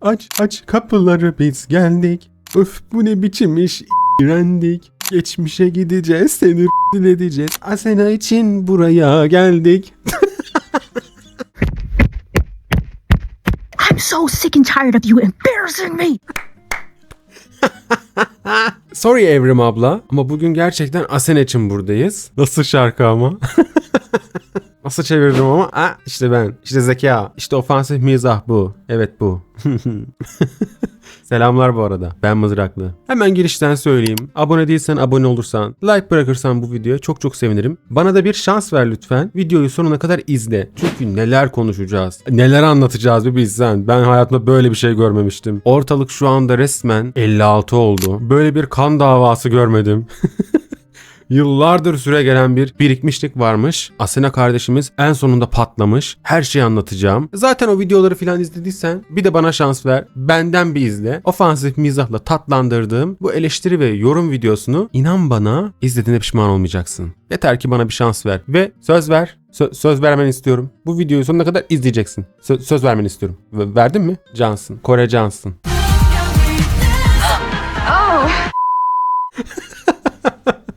Aç aç kapıları biz geldik. Öf bu ne biçim iş iğrendik. Geçmişe gideceğiz seni edeceğiz. Asena için buraya geldik. I'm so sick and tired of you embarrassing me. Sorry Evrim abla ama bugün gerçekten Asena için buradayız. Nasıl şarkı ama? Nasıl çevirdim ama? Ha, işte ben. İşte zeka. İşte ofansif mizah bu. Evet bu. Selamlar bu arada. Ben Mızraklı. Hemen girişten söyleyeyim. Abone değilsen abone olursan, like bırakırsan bu videoya çok çok sevinirim. Bana da bir şans ver lütfen. Videoyu sonuna kadar izle. Çünkü neler konuşacağız, neler anlatacağız bir bilsen. Ben hayatımda böyle bir şey görmemiştim. Ortalık şu anda resmen 56 oldu. Böyle bir kan davası görmedim. Yıllardır süre gelen bir birikmişlik varmış. Asena kardeşimiz en sonunda patlamış. Her şeyi anlatacağım. Zaten o videoları filan izlediysen bir de bana şans ver. Benden bir izle. Ofansif mizahla tatlandırdığım bu eleştiri ve yorum videosunu inan bana izlediğine pişman olmayacaksın. Yeter ki bana bir şans ver. Ve söz ver. Sö- söz vermeni istiyorum. Bu videoyu sonuna kadar izleyeceksin. Sö- söz vermeni istiyorum. V- verdin mi? Cansın. Kore Cansın.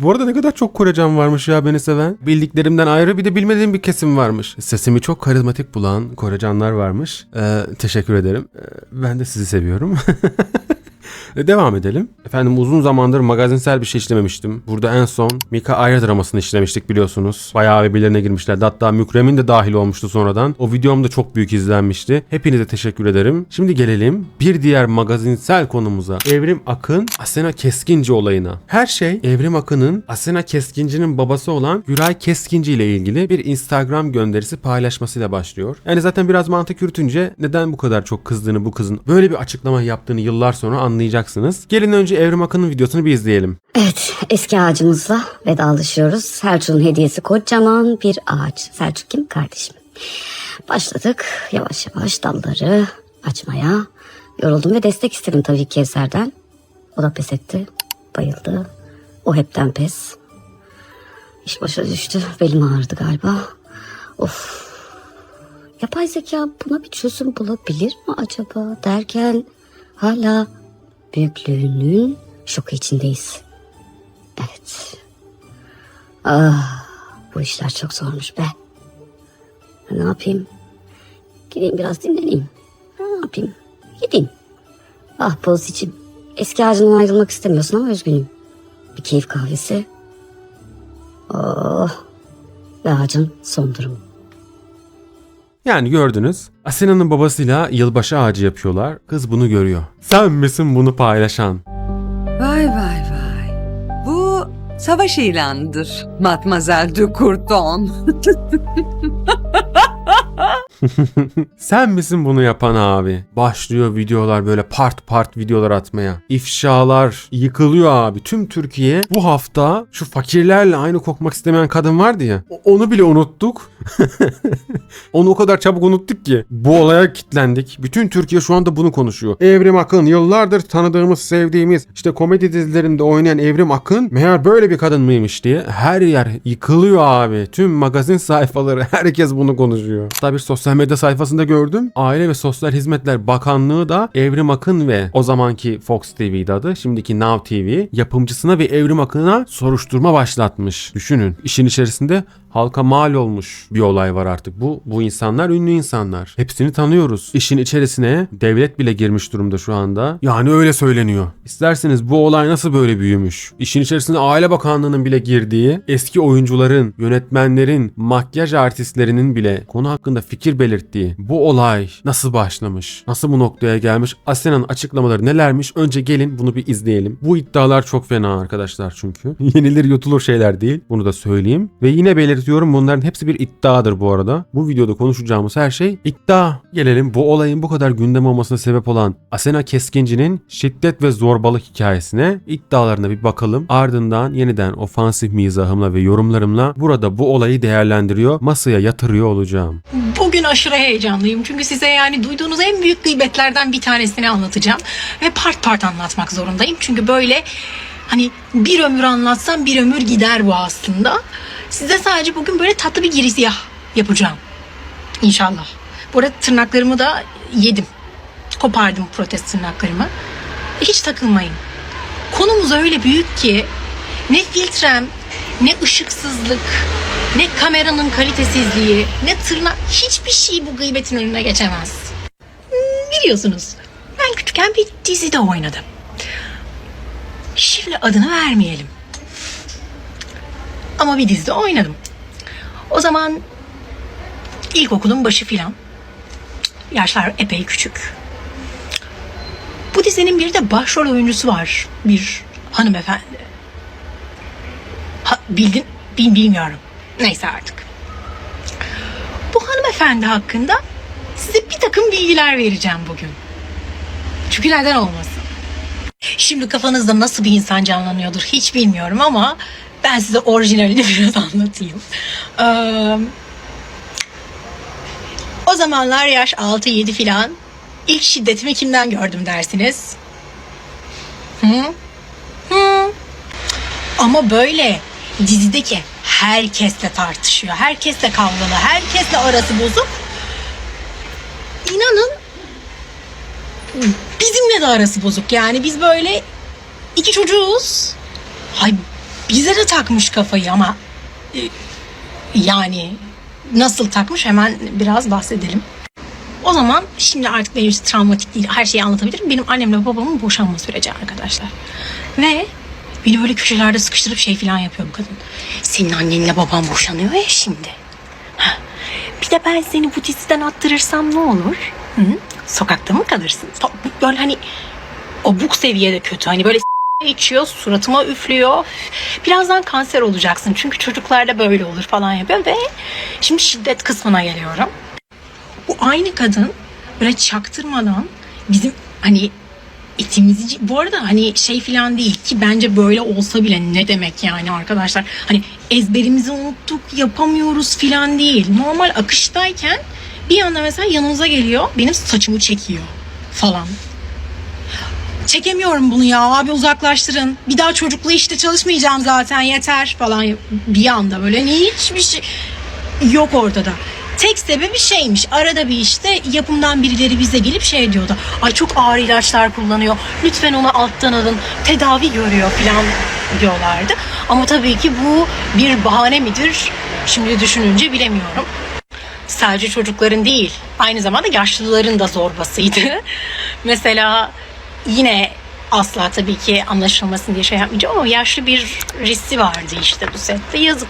Bu arada ne kadar çok Korecan varmış ya beni seven. Bildiklerimden ayrı bir de bilmediğim bir kesim varmış. Sesimi çok karizmatik bulan Korecanlar varmış. Ee, teşekkür ederim. Ee, ben de sizi seviyorum. E, Devam edelim. Efendim uzun zamandır magazinsel bir şey işlememiştim. Burada en son Mika Ayra dramasını işlemiştik biliyorsunuz. Bayağı birbirlerine girmişlerdi. Hatta Mükremin de dahil olmuştu sonradan. O videom da çok büyük izlenmişti. Hepinize teşekkür ederim. Şimdi gelelim bir diğer magazinsel konumuza. Evrim Akın, Asena Keskinci olayına. Her şey Evrim Akın'ın Asena Keskinci'nin babası olan Güray Keskinci ile ilgili bir Instagram gönderisi paylaşmasıyla başlıyor. Yani zaten biraz mantık yürütünce neden bu kadar çok kızdığını bu kızın böyle bir açıklama yaptığını yıllar sonra anlayacaksınız. Gelin önce Evrim Akın'ın videosunu bir izleyelim. Evet, eski ağacımızla vedalaşıyoruz. Selçuk'un hediyesi kocaman bir ağaç. Selçuk kim? Kardeşim. Başladık yavaş yavaş dalları açmaya. Yoruldum ve destek istedim tabii Kevser'den. O da pes etti. Bayıldı. O hepten pes. İş başa düştü. Belim ağrıdı galiba. Of. Yapay zeka buna bir çözüm bulabilir mi acaba derken hala büyüklüğünün şoku içindeyiz. Evet. Ah, bu işler çok zormuş be. Ne yapayım? Gideyim biraz dinleneyim. Ne yapayım? Gideyim. Ah Pozi'cim. Eski ağacından ayrılmak istemiyorsun ama üzgünüm. Bir keyif kahvesi. Oh. Ve ağacın son durumu. Yani gördünüz. Asena'nın babasıyla yılbaşı ağacı yapıyorlar. Kız bunu görüyor. Sen misin bunu paylaşan? Vay vay vay. Bu savaş ilanıdır. Matmazel de Courton. Sen misin bunu yapan abi? Başlıyor videolar böyle part part videolar atmaya. İfşalar yıkılıyor abi. Tüm Türkiye bu hafta şu fakirlerle aynı kokmak istemeyen kadın vardı ya. Onu bile unuttuk. Onu o kadar çabuk unuttuk ki. Bu olaya kitlendik. Bütün Türkiye şu anda bunu konuşuyor. Evrim Akın yıllardır tanıdığımız, sevdiğimiz işte komedi dizilerinde oynayan Evrim Akın meğer böyle bir kadın mıymış diye her yer yıkılıyor abi. Tüm magazin sayfaları herkes bunu konuşuyor. Hatta bir sosyal medya sayfasında gördüm. Aile ve Sosyal Hizmetler Bakanlığı da Evrim Akın ve o zamanki Fox TV'de adı şimdiki Now TV yapımcısına ve Evrim Akın'a soruşturma başlatmış. Düşünün işin içerisinde halka mal olmuş bir olay var artık. Bu bu insanlar ünlü insanlar. Hepsini tanıyoruz. İşin içerisine devlet bile girmiş durumda şu anda. Yani öyle söyleniyor. İsterseniz bu olay nasıl böyle büyümüş? İşin içerisine Aile Bakanlığı'nın bile girdiği, eski oyuncuların, yönetmenlerin, makyaj artistlerinin bile konu hakkında fikir belirttiği bu olay nasıl başlamış? Nasıl bu noktaya gelmiş? Asena'nın açıklamaları nelermiş? Önce gelin bunu bir izleyelim. Bu iddialar çok fena arkadaşlar çünkü. Yenilir yutulur şeyler değil. Bunu da söyleyeyim. Ve yine belirtiyorum bunların hepsi bir iddiadır bu arada. Bu videoda konuşacağımız her şey iddia. Gelelim bu olayın bu kadar gündem olmasına sebep olan Asena Keskinci'nin şiddet ve zorbalık hikayesine iddialarına bir bakalım. Ardından yeniden ofansif mizahımla ve yorumlarımla burada bu olayı değerlendiriyor, masaya yatırıyor olacağım. Bugün aşırı heyecanlıyım çünkü size yani duyduğunuz en büyük gıybetlerden bir tanesini anlatacağım ve part part anlatmak zorundayım çünkü böyle hani bir ömür anlatsam bir ömür gider bu aslında. Size sadece bugün böyle tatlı bir girizgah yapacağım. İnşallah. Bu arada tırnaklarımı da yedim. kopardım protez tırnaklarımı. Hiç takılmayın. Konumuz öyle büyük ki ne filtrem, ne ışıksızlık, ne kameranın kalitesizliği, ne tırnak hiçbir şey bu gıybetin önüne geçemez. Hmm, Biliyorsunuz ben küçükken bir dizide oynadım. Şimdi adını vermeyelim. Ama bir dizide oynadım. O zaman ilkokulun başı filan. Yaşlar epey küçük. Bu dizinin bir de başrol oyuncusu var. Bir hanımefendi. Ha, bildin, bil, bilmiyorum. Neyse artık. Bu hanımefendi hakkında size bir takım bilgiler vereceğim bugün. Çünkü neden olmasın? Şimdi kafanızda nasıl bir insan canlanıyordur hiç bilmiyorum ama ben size orijinalini biraz anlatayım. Ee, o zamanlar yaş 6-7 filan. İlk şiddetimi kimden gördüm dersiniz? Hı? Hı? Ama böyle dizideki herkesle tartışıyor. Herkesle kavgalı. Herkesle arası bozuk. İnanın bizimle de arası bozuk. Yani biz böyle iki çocuğuz. Hay bize de takmış kafayı ama e, yani nasıl takmış hemen biraz bahsedelim. O zaman şimdi artık benim travmatik değil her şeyi anlatabilirim. Benim annemle babamın boşanma süreci arkadaşlar. Ve beni böyle köşelerde sıkıştırıp şey falan yapıyor bu kadın. Senin annenle baban boşanıyor ya şimdi. Hah, Bir de ben seni bu diziden attırırsam ne olur? Hı? Sokakta mı kalırsın? Böyle hani abuk seviyede kötü. Hani böyle içiyor, suratıma üflüyor. Birazdan kanser olacaksın. Çünkü çocuklarda böyle olur falan yapıyor ve şimdi şiddet kısmına geliyorum. Bu aynı kadın böyle çaktırmadan bizim hani etimizi bu arada hani şey falan değil ki bence böyle olsa bile ne demek yani arkadaşlar? Hani ezberimizi unuttuk yapamıyoruz falan değil. Normal akıştayken bir anda mesela yanımıza geliyor benim saçımı çekiyor falan. Çekemiyorum bunu ya abi uzaklaştırın. Bir daha çocukla işte çalışmayacağım zaten yeter falan. Bir anda böyle hani hiçbir şey yok ortada. Tek sebebi şeymiş. Arada bir işte yapımdan birileri bize gelip şey diyordu. Ay çok ağır ilaçlar kullanıyor. Lütfen onu alttan alın. Tedavi görüyor falan diyorlardı. Ama tabii ki bu bir bahane midir? Şimdi düşününce bilemiyorum. Sadece çocukların değil, aynı zamanda yaşlıların da zorbasıydı. Mesela yine asla tabii ki anlaşılmasın diye şey yapmayacağım ama yaşlı bir risi vardı işte bu sette. Yazık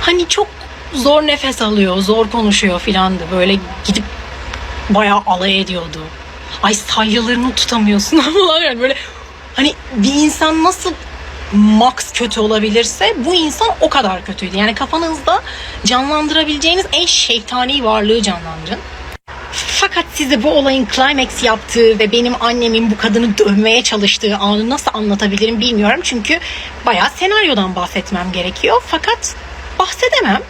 hani çok zor nefes alıyor, zor konuşuyor filan da böyle gidip bayağı alay ediyordu. Ay sayılarını tutamıyorsun falan yani böyle hani bir insan nasıl max kötü olabilirse bu insan o kadar kötüydü. Yani kafanızda canlandırabileceğiniz en şeytani varlığı canlandırın. Fakat size bu olayın climax yaptığı ve benim annemin bu kadını dövmeye çalıştığı anı nasıl anlatabilirim bilmiyorum. Çünkü bayağı senaryodan bahsetmem gerekiyor. Fakat bahsedemem.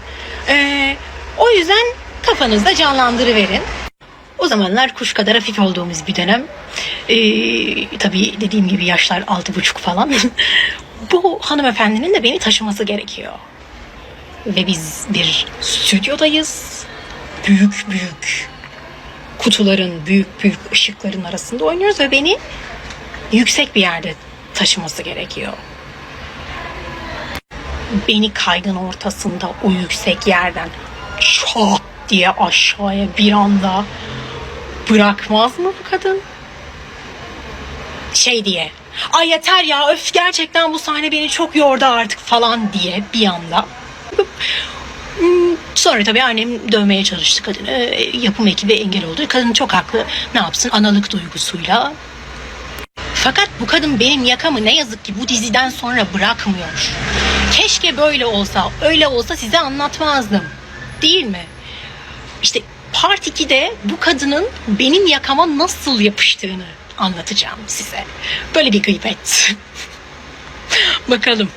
Ee, o yüzden kafanızda canlandırıverin. O zamanlar kuş kadar hafif olduğumuz bir dönem. Ee, tabii dediğim gibi yaşlar altı buçuk falan. bu hanımefendinin de beni taşıması gerekiyor. Ve biz bir stüdyodayız. Büyük büyük kutuların, büyük büyük ışıkların arasında oynuyoruz ve beni yüksek bir yerde taşıması gerekiyor. Beni kaygın ortasında o yüksek yerden çat diye aşağıya bir anda bırakmaz mı bu kadın? Şey diye. Ay yeter ya öf gerçekten bu sahne beni çok yordu artık falan diye bir anda. Hmm, Sonra tabii annem dövmeye çalıştı kadını. Ee, Yapım ekibi engel oldu. Kadın çok haklı. Ne yapsın analık duygusuyla. Fakat bu kadın benim yakamı ne yazık ki bu diziden sonra bırakmıyor. Keşke böyle olsa, öyle olsa size anlatmazdım. Değil mi? İşte Part 2'de bu kadının benim yakama nasıl yapıştığını anlatacağım size. Böyle bir gıybet. Bakalım.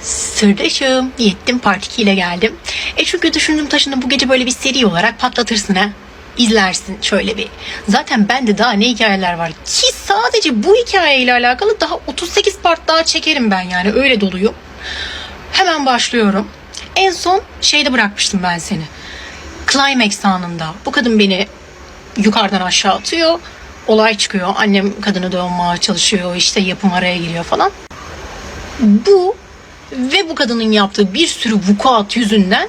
Sırdaşım. Yettim part 2 ile geldim. E çünkü düşündüm taşındım bu gece böyle bir seri olarak patlatırsın ha. İzlersin şöyle bir. Zaten bende daha ne hikayeler var ki sadece bu hikayeyle alakalı daha 38 part daha çekerim ben yani öyle doluyum. Hemen başlıyorum. En son şeyde bırakmıştım ben seni. Climax anında. Bu kadın beni yukarıdan aşağı atıyor. Olay çıkıyor. Annem kadını dövmeye çalışıyor. işte yapım araya giriyor falan. Bu ve bu kadının yaptığı bir sürü vukuat yüzünden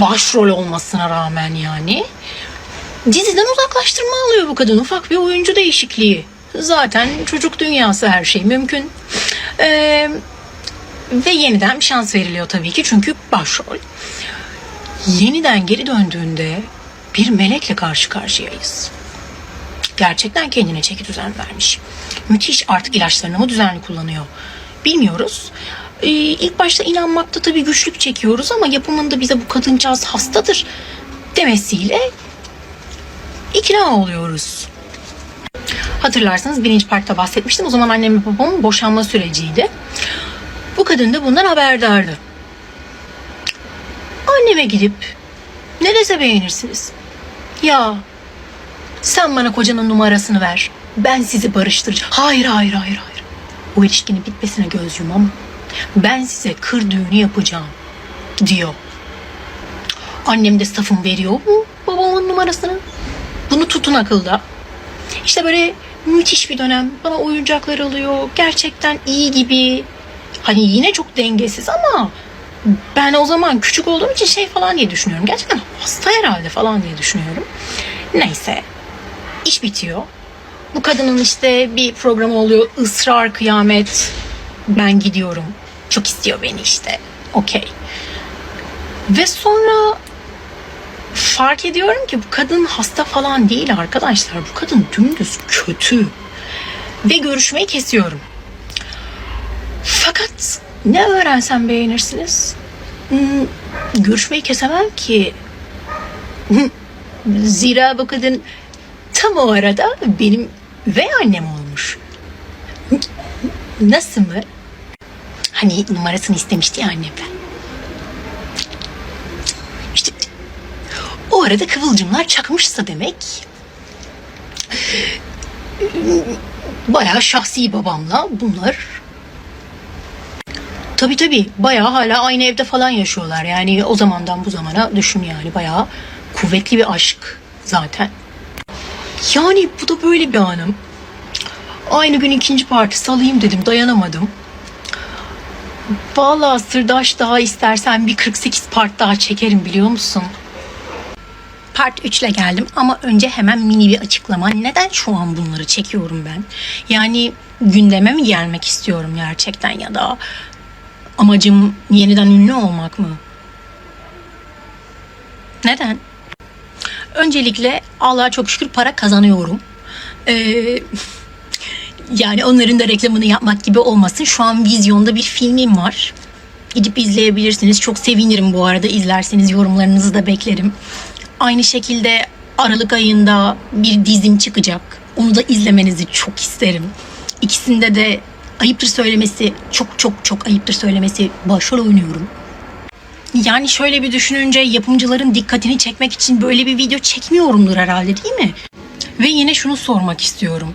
başrol olmasına rağmen yani diziden uzaklaştırma alıyor bu kadın. Ufak bir oyuncu değişikliği. Zaten çocuk dünyası her şey mümkün. Ee, ve yeniden bir şans veriliyor tabii ki çünkü başrol. Yeniden geri döndüğünde bir melekle karşı karşıyayız. Gerçekten kendine çeki düzen vermiş. Müthiş artık ilaçlarını mı düzenli kullanıyor? Bilmiyoruz. Ee, ilk başta inanmakta tabii güçlük çekiyoruz ama yapımında bize bu kadıncağız hastadır demesiyle ikna oluyoruz. Hatırlarsanız birinci partta bahsetmiştim. O zaman annemle babamın boşanma süreciydi. Bu kadın da bundan haberdardı. Anneme gidip ne dese beğenirsiniz. Ya sen bana kocanın numarasını ver. Ben sizi barıştıracağım. Hayır hayır hayır hayır. Bu ilişkinin bitmesine göz yumam. Ben size kır düğünü yapacağım diyor. Annem de safım veriyor mu babamın numarasını? Bunu tutun akılda. İşte böyle müthiş bir dönem. Bana oyuncaklar alıyor. Gerçekten iyi gibi. Hani yine çok dengesiz ama ben o zaman küçük olduğum için şey falan diye düşünüyorum. Gerçekten hasta herhalde falan diye düşünüyorum. Neyse. iş bitiyor. Bu kadının işte bir programı oluyor. Israr kıyamet. Ben gidiyorum. Çok istiyor beni işte. Okey. Ve sonra fark ediyorum ki bu kadın hasta falan değil arkadaşlar. Bu kadın dümdüz kötü. Ve görüşmeyi kesiyorum. Fakat ne öğrensem beğenirsiniz? Hmm, görüşmeyi kesemem ki. Zira bu kadın tam o arada benim ve annem olmuş. Nasıl mı? Hani numarasını istemişti ya annemden. İşte o arada kıvılcımlar çakmışsa demek bayağı şahsi babamla bunlar Tabii tabii bayağı hala aynı evde falan yaşıyorlar. Yani o zamandan bu zamana düşün yani bayağı kuvvetli bir aşk zaten. Yani bu da böyle bir anım. Aynı gün ikinci parti salayım dedim dayanamadım. Vallahi sırdaş daha istersen bir 48 part daha çekerim biliyor musun? Part 3 ile geldim ama önce hemen mini bir açıklama. Neden şu an bunları çekiyorum ben? Yani gündeme mi gelmek istiyorum gerçekten ya da amacım yeniden ünlü olmak mı? Neden? Öncelikle Allah'a çok şükür para kazanıyorum. Ee, yani onların da reklamını yapmak gibi olmasın. Şu an vizyonda bir filmim var. Gidip izleyebilirsiniz. Çok sevinirim bu arada izlerseniz yorumlarınızı da beklerim. Aynı şekilde Aralık ayında bir dizim çıkacak. Onu da izlemenizi çok isterim. İkisinde de ayıptır söylemesi, çok çok çok ayıptır söylemesi başrol oynuyorum. Yani şöyle bir düşününce yapımcıların dikkatini çekmek için böyle bir video çekmiyorumdur herhalde değil mi? Ve yine şunu sormak istiyorum.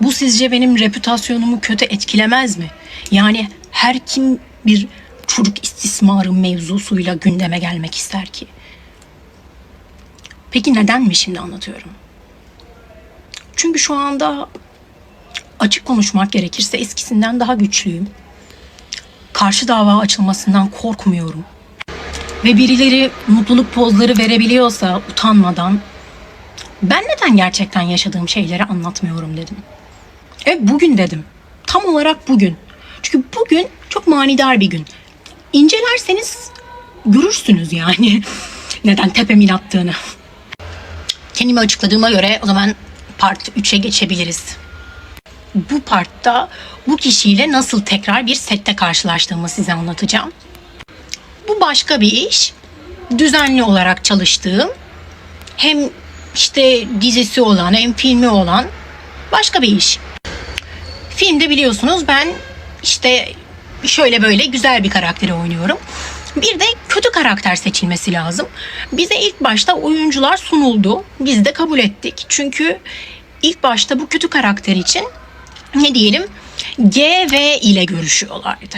Bu sizce benim reputasyonumu kötü etkilemez mi? Yani her kim bir çocuk istismarı mevzusuyla gündeme gelmek ister ki? Peki neden mi şimdi anlatıyorum? Çünkü şu anda açık konuşmak gerekirse eskisinden daha güçlüyüm. Karşı dava açılmasından korkmuyorum. Ve birileri mutluluk pozları verebiliyorsa utanmadan ben neden gerçekten yaşadığım şeyleri anlatmıyorum dedim. E bugün dedim. Tam olarak bugün. Çünkü bugün çok manidar bir gün. İncelerseniz görürsünüz yani neden tepemin attığını. Kendimi açıkladığıma göre o zaman part 3'e geçebiliriz. Bu partta bu kişiyle nasıl tekrar bir sette karşılaştığımı size anlatacağım. Bu başka bir iş. Düzenli olarak çalıştığım hem işte dizisi olan hem filmi olan başka bir iş. Filmde biliyorsunuz ben işte şöyle böyle güzel bir karakteri oynuyorum. Bir de kötü karakter seçilmesi lazım. Bize ilk başta oyuncular sunuldu. Biz de kabul ettik. Çünkü ilk başta bu kötü karakter için ne diyelim G ve ile görüşüyorlardı.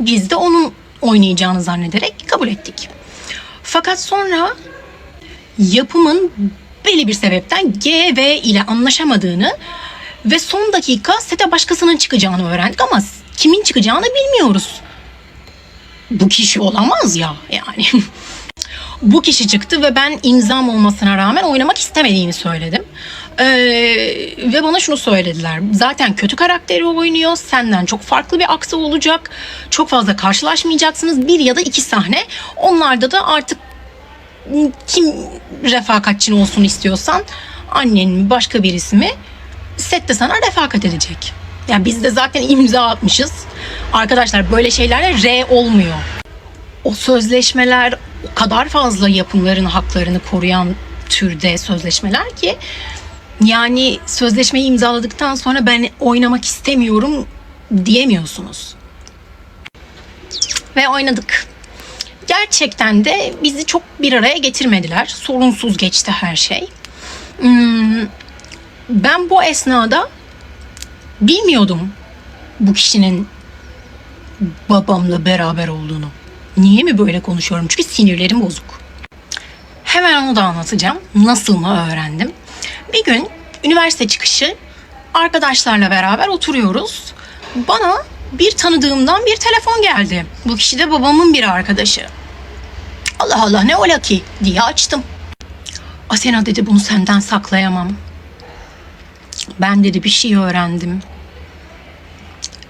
Biz de onun oynayacağını zannederek kabul ettik. Fakat sonra yapımın belli bir sebepten G ve ile anlaşamadığını ve son dakika sete başkasının çıkacağını öğrendik ama kimin çıkacağını bilmiyoruz. Bu kişi olamaz ya yani. Bu kişi çıktı ve ben imzam olmasına rağmen oynamak istemediğini söyledim. Ee, ve bana şunu söylediler. Zaten kötü karakteri oynuyor. Senden çok farklı bir aksı olacak. Çok fazla karşılaşmayacaksınız. Bir ya da iki sahne. Onlarda da artık kim refakatçin olsun istiyorsan annen mi başka birisi mi sette sana refakat edecek. Yani biz de zaten imza atmışız. Arkadaşlar böyle şeylerle R olmuyor. O sözleşmeler o kadar fazla yapımların haklarını koruyan türde sözleşmeler ki yani sözleşmeyi imzaladıktan sonra ben oynamak istemiyorum diyemiyorsunuz. Ve oynadık. Gerçekten de bizi çok bir araya getirmediler. Sorunsuz geçti her şey. Hmm, ben bu esnada bilmiyordum bu kişinin babamla beraber olduğunu. Niye mi böyle konuşuyorum? Çünkü sinirlerim bozuk. Hemen onu da anlatacağım. Nasıl mı öğrendim? Bir gün üniversite çıkışı arkadaşlarla beraber oturuyoruz. Bana bir tanıdığımdan bir telefon geldi. Bu kişi de babamın bir arkadaşı. Allah Allah ne ola ki diye açtım. Asena dedi bunu senden saklayamam. Ben dedi bir şey öğrendim.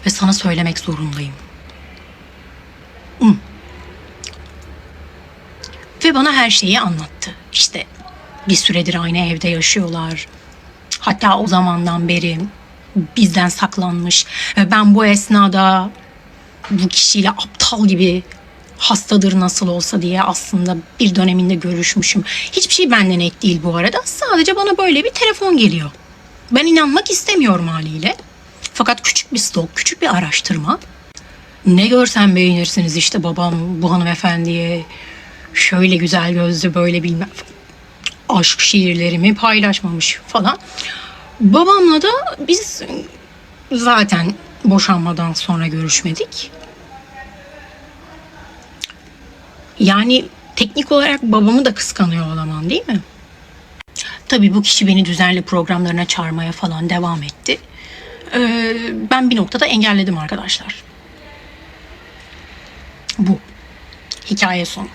Ve sana söylemek zorundayım. Hı. Ve bana her şeyi anlattı. İşte bir süredir aynı evde yaşıyorlar. Hatta o zamandan beri bizden saklanmış. Ben bu esnada bu kişiyle aptal gibi hastadır nasıl olsa diye aslında bir döneminde görüşmüşüm. Hiçbir şey benden ek değil bu arada. Sadece bana böyle bir telefon geliyor. Ben inanmak istemiyorum haliyle. Fakat küçük bir stok, küçük bir araştırma. Ne görsen beğenirsiniz işte babam bu hanımefendiye şöyle güzel gözlü böyle bilmem aşk şiirlerimi paylaşmamış falan. Babamla da biz zaten boşanmadan sonra görüşmedik. Yani teknik olarak babamı da kıskanıyor olamam değil mi? Tabii bu kişi beni düzenli programlarına çağırmaya falan devam etti. Ee, ben bir noktada engelledim arkadaşlar. Bu. Hikaye sonu.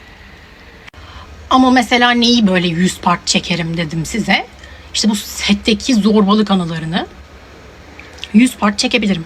Ama mesela neyi böyle 100 part çekerim dedim size. İşte bu setteki zorbalık anılarını 100 part çekebilirim.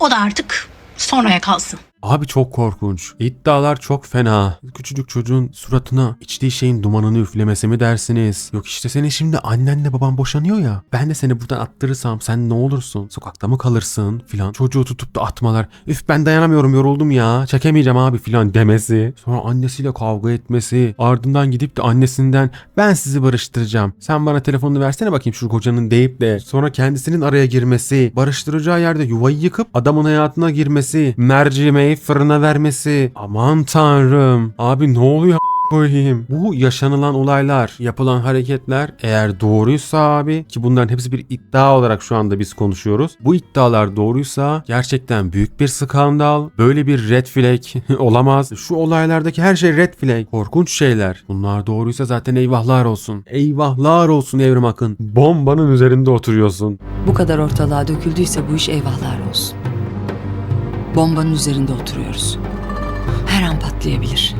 O da artık sonraya kalsın. Abi çok korkunç. İddialar çok fena. Küçücük çocuğun suratına içtiği şeyin dumanını üflemesi mi dersiniz? Yok işte senin şimdi annenle baban boşanıyor ya. Ben de seni buradan attırırsam sen ne olursun? Sokakta mı kalırsın filan. Çocuğu tutup da atmalar. Üf ben dayanamıyorum yoruldum ya. Çekemeyeceğim abi filan demesi. Sonra annesiyle kavga etmesi. Ardından gidip de annesinden ben sizi barıştıracağım. Sen bana telefonunu versene bakayım şu kocanın deyip de. Sonra kendisinin araya girmesi. Barıştıracağı yerde yuvayı yıkıp adamın hayatına girmesi. Mercimeği fırına vermesi. Aman tanrım. Abi ne oluyor koyayım. Bu yaşanılan olaylar, yapılan hareketler eğer doğruysa abi ki bunların hepsi bir iddia olarak şu anda biz konuşuyoruz. Bu iddialar doğruysa gerçekten büyük bir skandal. Böyle bir red flag olamaz. Şu olaylardaki her şey red flag. Korkunç şeyler. Bunlar doğruysa zaten eyvahlar olsun. Eyvahlar olsun Evrim Akın. Bombanın üzerinde oturuyorsun. Bu kadar ortalığa döküldüyse bu iş eyvahlar olsun. Bombanın üzerinde oturuyoruz. Her an patlayabilir.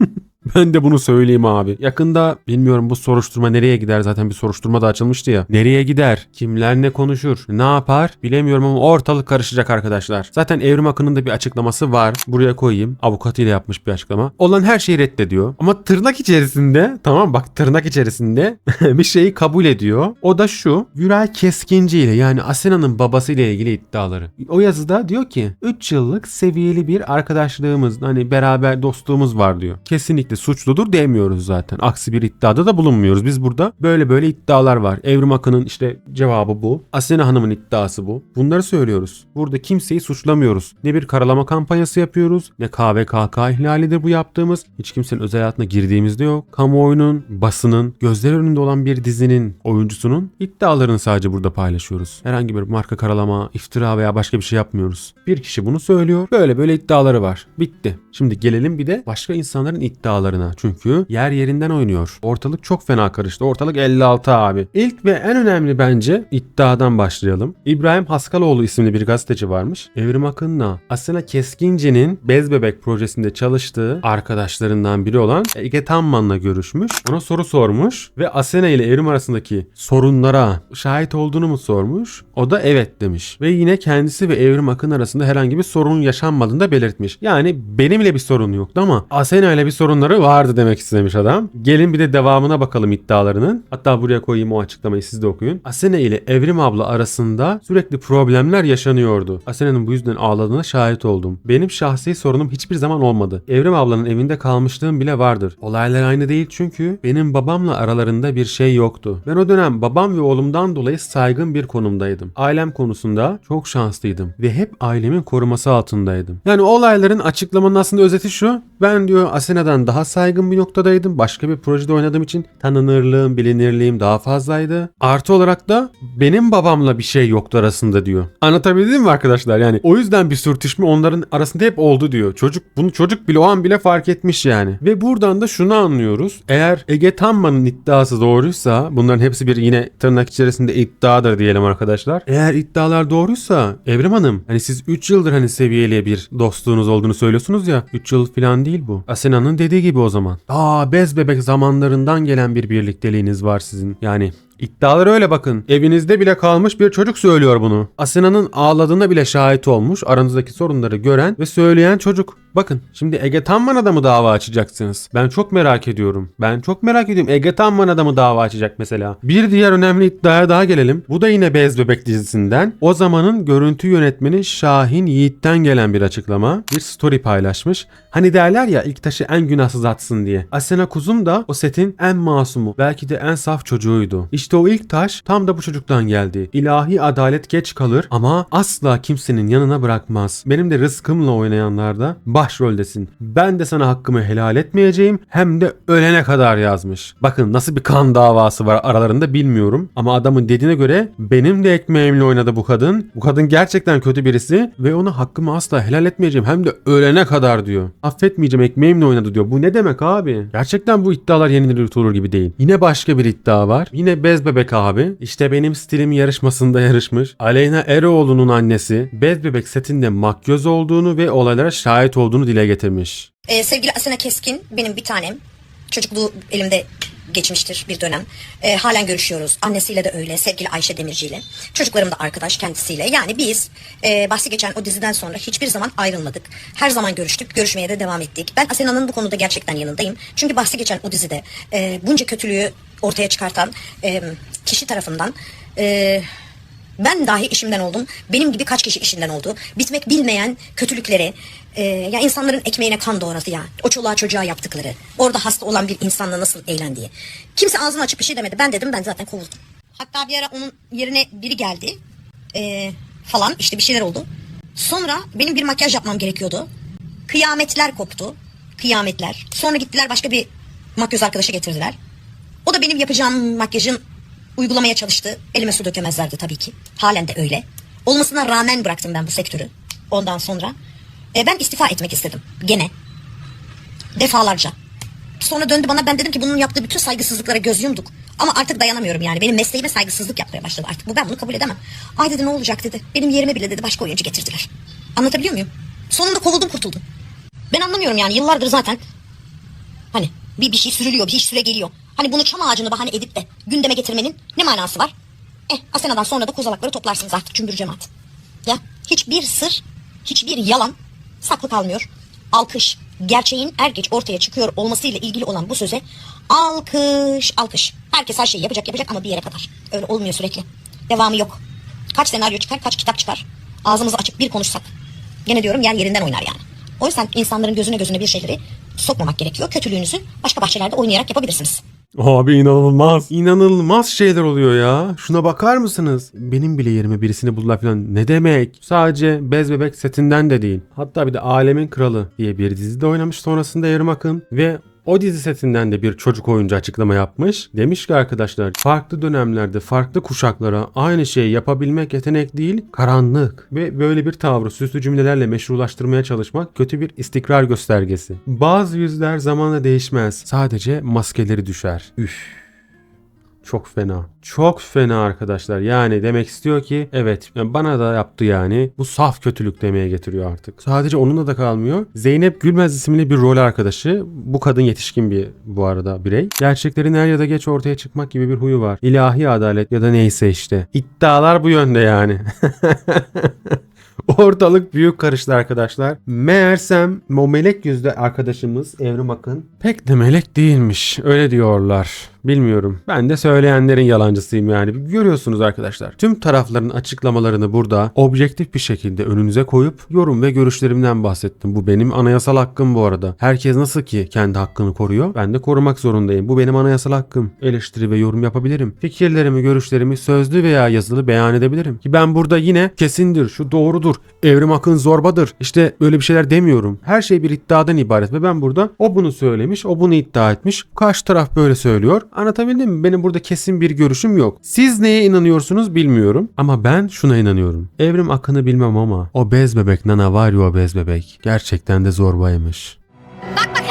Ben de bunu söyleyeyim abi. Yakında bilmiyorum bu soruşturma nereye gider zaten bir soruşturma da açılmıştı ya. Nereye gider? Kimler ne konuşur? Ne yapar? Bilemiyorum ama ortalık karışacak arkadaşlar. Zaten Evrim Akın'ın da bir açıklaması var. Buraya koyayım. Avukatıyla yapmış bir açıklama. Olan her şeyi reddediyor. Ama tırnak içerisinde tamam bak tırnak içerisinde bir şeyi kabul ediyor. O da şu. Güray Keskinci ile yani Asena'nın babasıyla ilgili iddiaları. O yazıda diyor ki 3 yıllık seviyeli bir arkadaşlığımız hani beraber dostluğumuz var diyor. Kesinlikle suçludur demiyoruz zaten. Aksi bir iddiada da bulunmuyoruz. Biz burada böyle böyle iddialar var. Evrim Akın'ın işte cevabı bu. Asena Hanım'ın iddiası bu. Bunları söylüyoruz. Burada kimseyi suçlamıyoruz. Ne bir karalama kampanyası yapıyoruz ne KVKK ihlalidir bu yaptığımız. Hiç kimsenin özel hayatına girdiğimizde yok. Kamuoyunun, basının, gözler önünde olan bir dizinin oyuncusunun iddialarını sadece burada paylaşıyoruz. Herhangi bir marka karalama, iftira veya başka bir şey yapmıyoruz. Bir kişi bunu söylüyor. Böyle böyle iddiaları var. Bitti. Şimdi gelelim bir de başka insanların iddialarına iddialarına. Çünkü yer yerinden oynuyor. Ortalık çok fena karıştı. Ortalık 56 abi. İlk ve en önemli bence iddiadan başlayalım. İbrahim Haskaloğlu isimli bir gazeteci varmış. Evrim Akın'la Asena Keskinci'nin Bez Bebek projesinde çalıştığı arkadaşlarından biri olan Ege Tamman'la görüşmüş. Ona soru sormuş ve Asena ile Evrim arasındaki sorunlara şahit olduğunu mu sormuş? O da evet demiş. Ve yine kendisi ve Evrim Akın arasında herhangi bir sorun yaşanmadığını da belirtmiş. Yani benimle bir sorun yoktu ama Asena ile bir sorunları vardı demek istemiş adam. Gelin bir de devamına bakalım iddialarının. Hatta buraya koyayım o açıklamayı siz de okuyun. Asena ile Evrim abla arasında sürekli problemler yaşanıyordu. Asena'nın bu yüzden ağladığına şahit oldum. Benim şahsi sorunum hiçbir zaman olmadı. Evrim ablanın evinde kalmışlığım bile vardır. Olaylar aynı değil çünkü benim babamla aralarında bir şey yoktu. Ben o dönem babam ve oğlumdan dolayı saygın bir konumdaydım. Ailem konusunda çok şanslıydım ve hep ailemin koruması altındaydım. Yani olayların açıklamanın aslında özeti şu. Ben diyor Asena'dan daha saygın bir noktadaydım. Başka bir projede oynadığım için tanınırlığım, bilinirliğim daha fazlaydı. Artı olarak da benim babamla bir şey yoktu arasında diyor. Anlatabildim mi arkadaşlar? Yani o yüzden bir sürtüşme onların arasında hep oldu diyor. Çocuk bunu çocuk bile o an bile fark etmiş yani. Ve buradan da şunu anlıyoruz. Eğer Ege Tamman'ın iddiası doğruysa bunların hepsi bir yine tırnak içerisinde iddiadır diyelim arkadaşlar. Eğer iddialar doğruysa Evrim Hanım hani siz 3 yıldır hani seviyeli bir dostluğunuz olduğunu söylüyorsunuz ya 3 yıl falan değil bu. Asena'nın dediği gibi o zaman. Aa bez bebek zamanlarından gelen bir birlikteliğiniz var sizin. Yani İddialar öyle bakın. Evinizde bile kalmış bir çocuk söylüyor bunu. Asena'nın ağladığına bile şahit olmuş. Aranızdaki sorunları gören ve söyleyen çocuk. Bakın şimdi Ege Tamman'a da mı dava açacaksınız? Ben çok merak ediyorum. Ben çok merak ediyorum. Ege Tamman'a da mı dava açacak mesela? Bir diğer önemli iddiaya daha gelelim. Bu da yine Bez Bebek dizisinden. O zamanın görüntü yönetmeni Şahin Yiğit'ten gelen bir açıklama. Bir story paylaşmış. Hani derler ya ilk taşı en günahsız atsın diye. Asena Kuzum da o setin en masumu, belki de en saf çocuğuydu. İşte o ilk taş tam da bu çocuktan geldi. İlahi adalet geç kalır ama asla kimsenin yanına bırakmaz. Benim de rızkımla oynayanlarda başroldesin. Ben de sana hakkımı helal etmeyeceğim hem de ölene kadar yazmış. Bakın nasıl bir kan davası var aralarında bilmiyorum ama adamın dediğine göre benim de ekmeğimle oynadı bu kadın. Bu kadın gerçekten kötü birisi ve ona hakkımı asla helal etmeyeceğim hem de ölene kadar diyor. Affetmeyeceğim ekmeğimle oynadı diyor. Bu ne demek abi? Gerçekten bu iddialar yenilir yutulur gibi değil. Yine başka bir iddia var. Yine Bez Bebek abi. İşte benim stilim yarışmasında yarışmış. Aleyna Eroğlu'nun annesi Bez Bebek setinde makyöz olduğunu ve olaylara şahit olduğunu dile getirmiş. Ee, sevgili Asena Keskin benim bir tanem. Çocukluğu elimde geçmiştir bir dönem. Ee, halen görüşüyoruz. Annesiyle de öyle. Sevgili Ayşe Demirci ile. Çocuklarım da arkadaş kendisiyle. Yani biz e, bahsi geçen o diziden sonra hiçbir zaman ayrılmadık. Her zaman görüştük. Görüşmeye de devam ettik. Ben Asena'nın bu konuda gerçekten yanındayım. Çünkü bahsi geçen o dizide e, bunca kötülüğü ortaya çıkartan e, kişi tarafından e, ben dahi işimden oldum. Benim gibi kaç kişi işinden oldu. Bitmek bilmeyen kötülükleri, e, ya insanların ekmeğine kan doğradı ya. O çoluğa çocuğa yaptıkları. Orada hasta olan bir insanla nasıl eğlendiği. Kimse ağzını açıp bir şey demedi. Ben dedim ben zaten kovuldum. Hatta bir ara onun yerine biri geldi. E, falan işte bir şeyler oldu. Sonra benim bir makyaj yapmam gerekiyordu. Kıyametler koptu. Kıyametler. Sonra gittiler başka bir makyöz arkadaşı getirdiler. O da benim yapacağım makyajın uygulamaya çalıştı. Elime su dökemezlerdi tabii ki. Halen de öyle. Olmasına rağmen bıraktım ben bu sektörü. Ondan sonra e, ben istifa etmek istedim. Gene. Defalarca. Sonra döndü bana ben dedim ki bunun yaptığı bütün saygısızlıklara göz yumduk. Ama artık dayanamıyorum yani. Benim mesleğime saygısızlık yapmaya başladı artık. Bu ben bunu kabul edemem. Ay dedi ne olacak dedi. Benim yerime bile dedi başka oyuncu getirdiler. Anlatabiliyor muyum? Sonunda kovuldum kurtuldum. Ben anlamıyorum yani yıllardır zaten Hani bir, bir şey sürülüyor, bir iş süre geliyor. Hani bunu çam ağacını bahane edip de gündeme getirmenin ne manası var? Eh Asena'dan sonra da kozalakları toplarsınız artık cümbür cemaat. Ya hiçbir sır, hiçbir yalan saklı kalmıyor. Alkış, gerçeğin er geç ortaya çıkıyor olmasıyla ilgili olan bu söze alkış, alkış. Herkes her şeyi yapacak yapacak ama bir yere kadar. Öyle olmuyor sürekli. Devamı yok. Kaç senaryo çıkar, kaç kitap çıkar. Ağzımızı açıp bir konuşsak. Gene diyorum yer yerinden oynar yani. O yüzden insanların gözüne gözüne bir şeyleri sokmamak gerekiyor. Kötülüğünüzü başka bahçelerde oynayarak yapabilirsiniz. Abi inanılmaz. İnanılmaz şeyler oluyor ya. Şuna bakar mısınız? Benim bile yerime birisini buldular falan. Ne demek? Sadece Bez Bebek setinden de değil. Hatta bir de Alemin Kralı diye bir dizide oynamış sonrasında Evrim Akın. Ve O dizi setinden de bir çocuk oyuncu açıklama yapmış. Demiş ki arkadaşlar farklı dönemlerde farklı kuşaklara aynı şeyi yapabilmek yetenek değil karanlık. Ve böyle bir tavrı süslü cümlelerle meşrulaştırmaya çalışmak kötü bir istikrar göstergesi. Bazı yüzler zamanla değişmez. Sadece maskeleri düşer. Üf. Çok fena. Çok fena arkadaşlar. Yani demek istiyor ki evet bana da yaptı yani. Bu saf kötülük demeye getiriyor artık. Sadece onunla da kalmıyor. Zeynep Gülmez isimli bir rol arkadaşı. Bu kadın yetişkin bir bu arada birey. Gerçeklerin er ya da geç ortaya çıkmak gibi bir huyu var. İlahi adalet ya da neyse işte. İddialar bu yönde yani. Ortalık büyük karıştı arkadaşlar. Meğersem o melek yüzlü arkadaşımız Evrim Akın pek de melek değilmiş. Öyle diyorlar. Bilmiyorum. Ben de söyleyenlerin yalancısıyım yani. Görüyorsunuz arkadaşlar. Tüm tarafların açıklamalarını burada objektif bir şekilde önünüze koyup yorum ve görüşlerimden bahsettim. Bu benim anayasal hakkım bu arada. Herkes nasıl ki kendi hakkını koruyor. Ben de korumak zorundayım. Bu benim anayasal hakkım. Eleştiri ve yorum yapabilirim. Fikirlerimi, görüşlerimi sözlü veya yazılı beyan edebilirim. Ki ben burada yine kesindir, şu doğrudur, evrim akın zorbadır. İşte böyle bir şeyler demiyorum. Her şey bir iddiadan ibaret ve ben burada o bunu söylemiş, o bunu iddia etmiş. Karşı taraf böyle söylüyor. Anlatabildim mi? Benim burada kesin bir görüşüm yok. Siz neye inanıyorsunuz bilmiyorum ama ben şuna inanıyorum. Evrim akını bilmem ama o bez bebek Nana var ya o bez bebek. Gerçekten de zorbaymış. Bak